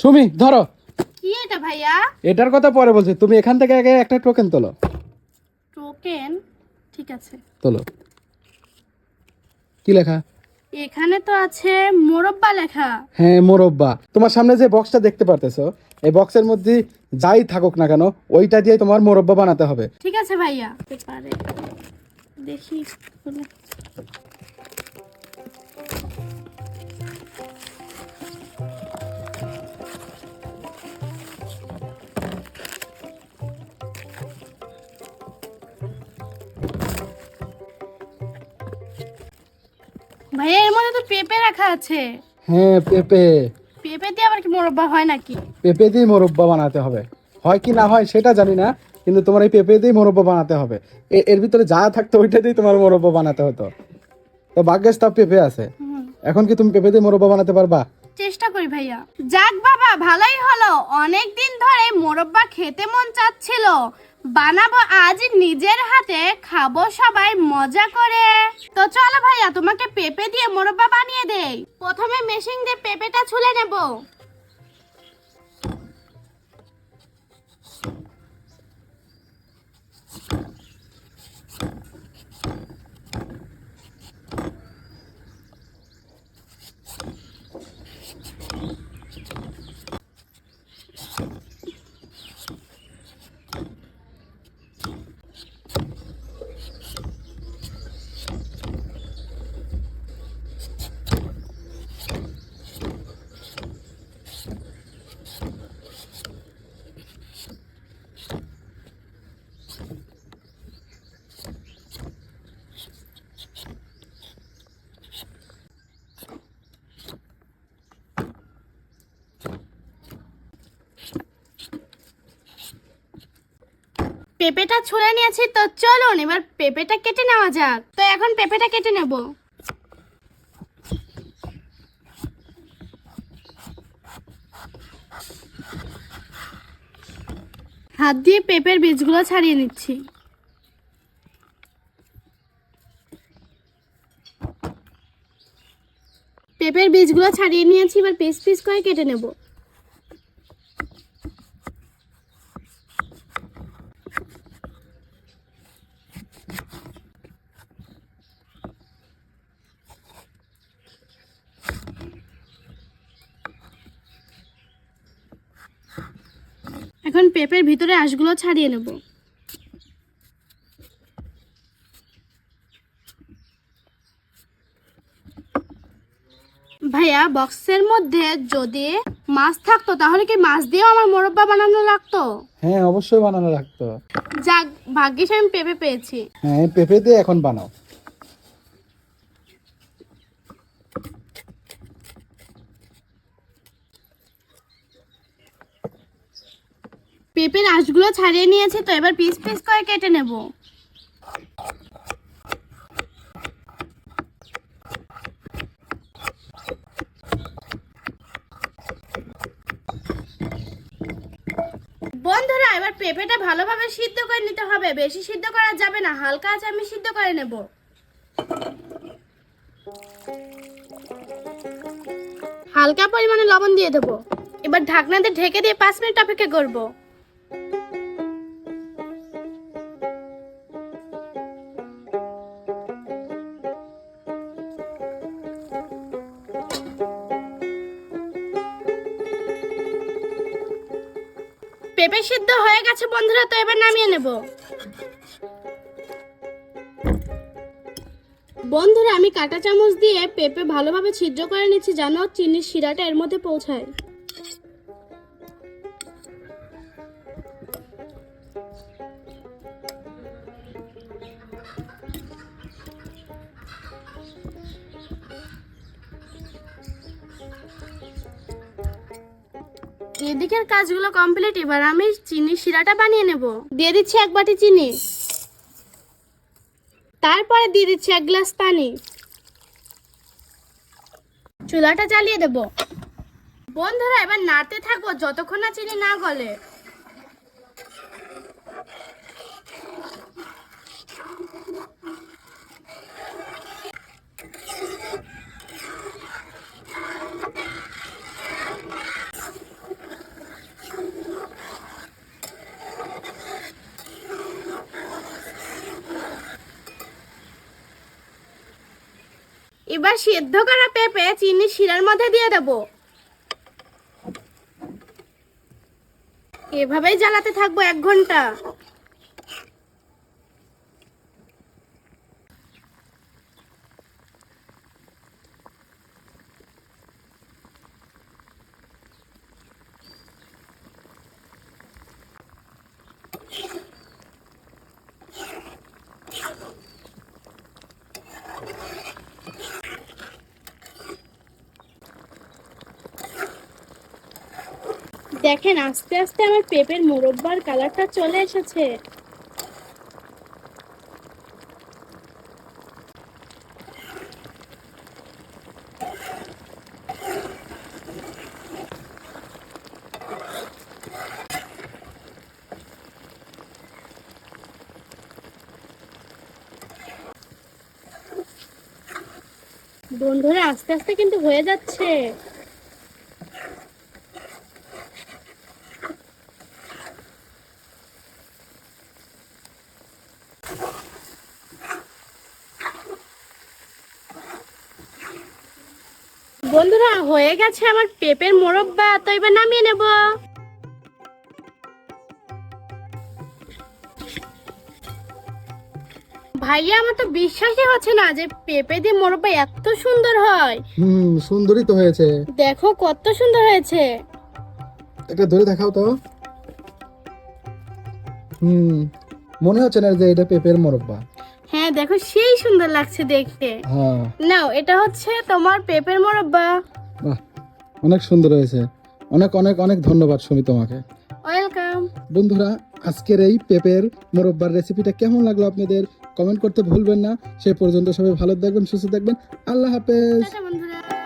সুমি ধরো। কি এটা ভাইয়া? এটার কথা পরে বলছি। তুমি এখান থেকে আগে একটা টোকেন তোলো। টোকেন? ঠিক আছে। তোলো। কি লেখা? এখানে তো আছে মোরব্বা লেখা। হ্যাঁ মোরব্বা। তোমার সামনে যে বক্সটা দেখতে পারতেছো এই বক্সের মধ্যে যাই থাকুক না কেন ওইটা দিয়ে তোমার মোরব্বা বানাতে হবে। ঠিক আছে ভাইয়া। দেখি। ভাইয়া এর মধ্যে তো পেঁপে রাখা আছে। হ্যাঁ পেঁপে। পেঁপে দিয়ে আবার কি মোরব্বা হয় নাকি? পেঁপে দিয়ে মোরব্বা বানাতে হবে। হয় কি না হয় সেটা জানি না কিন্তু তোমার এই পেঁপে দিয়ে মোরব্বা বানাতে হবে। এর ভিতরে যা থাকতো ওইটা দিয়ে তোমার মোরব্বা বানাতে হতো। তো ভাগ্যেস তাও পেঁপে আছে। এখন কি তুমি পেঁপে দিয়ে মোরব্বা বানাতে পারবা? চেষ্টা করি ভাইয়া। যাক বাবা ভালোই হলো। অনেক দিন ধরে মোরব্বা খেতে মন চাচ্ছিল। বানাবো আজ নিজের হাতে, খাব সবাই মজা করে। তো চলো ভাইয়া, তোমাকে পেঁপে দিয়ে মোরব্বা বানিয়ে দেই। প্রথমে মেশিন দিয়ে পেঁপেটা ছুলে নেব। পেঁপেটা ছুলে নিয়েছি, তো চলুন, এবার পেঁপেটা কেটে নেওয়া যাক। তো এখন পেঁপেটা কেটে নেব। হাত দিয়ে পেঁপের বীজগুলো ছাড়িয়ে নিচ্ছি। পেঁপের বীজগুলো ছাড়িয়ে নিয়েছি, এবার পিস পিস করে কেটে নেব। এখন পেঁপের ভিতরে আঁশগুলো ছাড়িয়ে নেব। ভাইয়া বক্সের মধ্যে যদি মাছ থাকতো তাহলে কি মাছ দিয়েও আমার মোরব্বা বানানো লাগতো? হ্যাঁ অবশ্যই বানানো লাগতো। যাক ভাগ্যিস আমি পেঁপে পেয়েছি। হ্যাঁ পেঁপে দিয়ে এখন বানাও। পেঁপের আঁশগুলো ছাড়িয়ে নিয়েছি তো, এবার পিস পিস করে কেটে নেব। বন্ধুরা, এবার পেঁপেটা ভালোভাবে সিদ্ধ করে নিতে হবে। বেশি সিদ্ধ করা যাবে না, হালকা আছে আমি সিদ্ধ করে নেব। হালকা পরিমাণে লবণ দিয়ে দেবো। এবার ঢাকনাতে ঢেকে দিয়ে পাঁচ মিনিট অপেক্ষা করব। পেঁপে সিদ্ধ হয়ে গেছে বন্ধুরা, তো এবার নামিয়ে নেব। বন্ধুরা, আমি কাঁটা চামচ দিয়ে পেঁপে ভালোভাবে ছিদ্র করে নিচ্ছি, যেন চিনির শিরাটা এর মধ্যে পৌঁছায়। এদিকের কাজগুলো কমপ্লিট এবার আমি চিনি শিরাটা বানিয়ে নেব। দিয়ে দিচ্ছি এক বাটি চিনি। তারপরে দিয়ে দিচ্ছি এক গ্লাস পানি। চুলাটা জ্বালিয়ে দেব। বন্ধুরা, এবার নাড়তে থাকব যতক্ষণ না চিনি না গলে। এবার সেদ্ধ করা পেঁপে চিনি শিরার মধ্যে দিয়ে দেব। এভাবেই জ্বালাতে থাকব এক ঘণ্টা। দেখেন, আস্তে আস্তে আমার পেঁপের মোরব্বার কালারটা চলে এসেছে। বন্ধুরা, আস্তে আস্তে কিন্তু হয়ে যাচ্ছে। বন্ধুরা হয়ে গেছে আমার পেঁপের মোরব্বা। তো এবার নামিয়ে নেব। ভাইয়া আমার তো বিশ্বাসই হচ্ছে না যে পেঁপে দিয়ে মোরব্বা এত সুন্দর হয়। হুম সুন্দরই তো হয়েছে। দেখো কত সুন্দর হয়েছে। একটা ধরে দেখাও তো। হুম মনে হচ্ছে না যে এটা পেঁপের মোরব্বা। হ্যাঁ দেখো সেই সুন্দর লাগছে দেখতে। হ্যাঁ। নাও এটা হচ্ছে তোমার পেঁপের মোরব্বা। বাহ অনেক সুন্দর হয়েছে। অনেক অনেক অনেক ধন্যবাদ সুমি তোমাকে। ওয়েলকাম। বন্ধুরা আজকের এই পেঁপের মোরব্বার রেসিপিটা কেমন লাগল আপনাদের কমেন্ট করতে ভুলবেন না। সে পর্যন্ত সবাই ভালো থাকবেন সুস্থ থাকবেন। আল্লাহ হাফেজ। বন্ধুরা।